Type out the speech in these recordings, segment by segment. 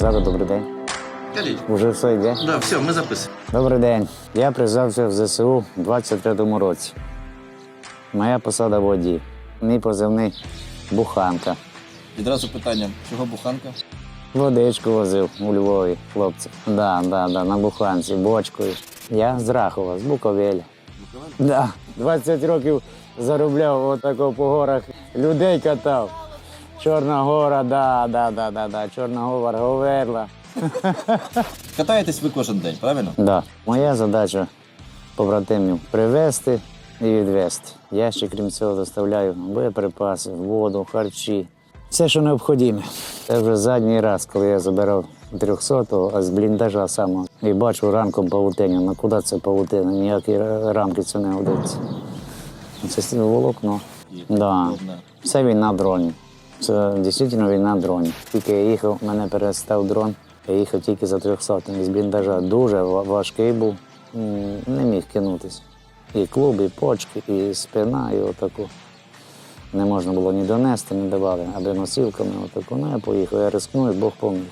Зараз добрий день. Кажіть. Уже все йде. Да, все, ми записуємо. Добрий день. Я призвався в ЗСУ у 23-му році. Моя посада водій. Мій позивний буханка. Відразу питання, чого буханка? Водичку возив у Львові, хлопці. Да, да, да, на буханці, бочкою. Я з Рахова, з Буковеля. Да, 20 років заробляв отако по горах. Людей катав. Чорна гора, да, да, да, да, да. Чорна гора, Говерла. Катаєтесь ви кожен день, правильно? Да. Моя задача побратимів привезти і відвезти. Я ще крім цього доставляю боєприпаси, воду, харчі. Все, що необхідне. Це вже задній раз, коли я забирав 300-го, а з бліндажа самого. І бачу ранком павутиню. Ну куди це павутина? Ніякі рамки це не годиться. Це волокно. Да. Це війна дронів. Це дійсно війна дронів. Тільки я їхав, мене перестав дрон. Я їхав тільки за 300 з бліндажа. Дуже важкий був. Не міг кинутися. І клуб, і почки, і спина, і отаку. Не можна було ні донести, не давали, аби носілками отаку. Ну, я поїхав, я рискнув, і Бог поміг.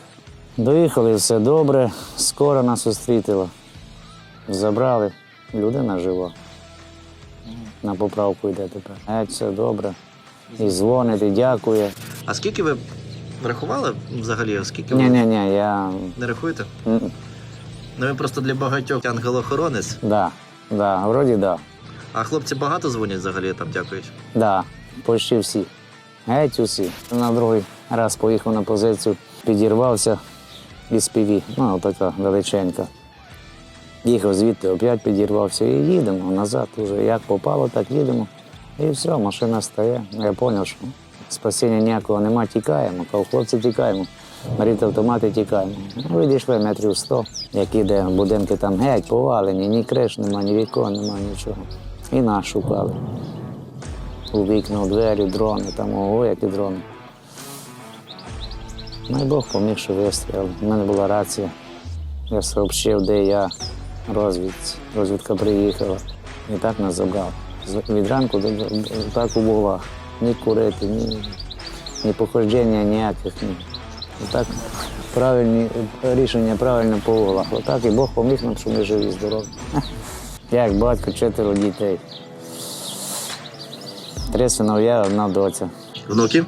Доїхали, все добре, скоро нас зустрітила. Забрали, людина жива. На поправку йде тепер. Геть, все добре. І дзвонить, і дякує. А скільки ви рахували взагалі? Скільки ви ні, ні, я. не рахуєте? Ну ви просто для багатьох ангелохоронець. Да, да, вроді да. А хлопці багато дзвонять взагалі там дякують. Да, почти всі. Геть усі. На другий раз поїхав на позицію, підірвався із піві. Ну, така величенька. Їхав звідти, опять підірвався і їдемо назад. Уже як попало, так їдемо. І все, машина стає. Я зрозумів, що спасіння ніякого нема, тікаємо. Кажу, хлопці тікаємо. Беріть автомати, тікаємо. Ну, метрів сто, як іде, будинки там геть повалені, ні криш нема, ні вікон, нема нічого. І нас шукали. У вікна, у двері, дрони, там ого, які дрони. Ну і Бог поміг, що вистріл. У мене була рація. Я сообщив, де я розвідці. Розвідка приїхала. І так нас забрав. Від ранку до, так у буглах. Ні курити, ні, ні походження ніяких. Ні. І так правильні рішення правильно по углах. Отак і Бог поміг нам, що ми живі, здорові. Як батько, чотири дітей. Три синов'я, одна доця. Внуків?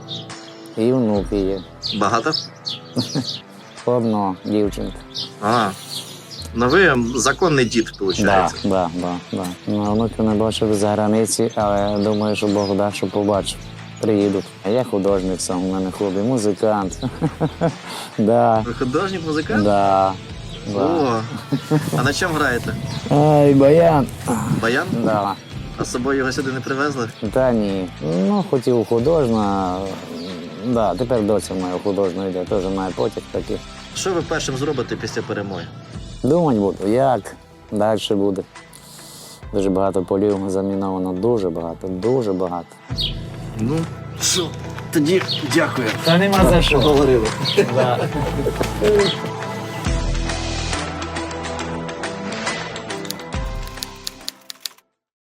І внуки є. Багато? Одно дівчинка. А. Ну ви законний дід, виходить. Да, да, да, да. Ну, внуки не бачив за границі, але думаю, що Бог дасть, що побачу. Приїду. А я художник сам, у мене хобі, музикант. да, Ви художник, музикант? да, да. О, а на чому граєте? Ай, баян. Баян? Да. А з собою його сюди не привезли? Та ні. Ну, хотів художна. Да, тепер доця моя художна йде, теж має потяг такий. Що ви першим зробите після перемоги? Думать буду, як далі буде. Дуже багато полів заміновано, дуже багато, дуже багато. Ну, що, тоді дякую. Та нема за що. Поговорили. Да.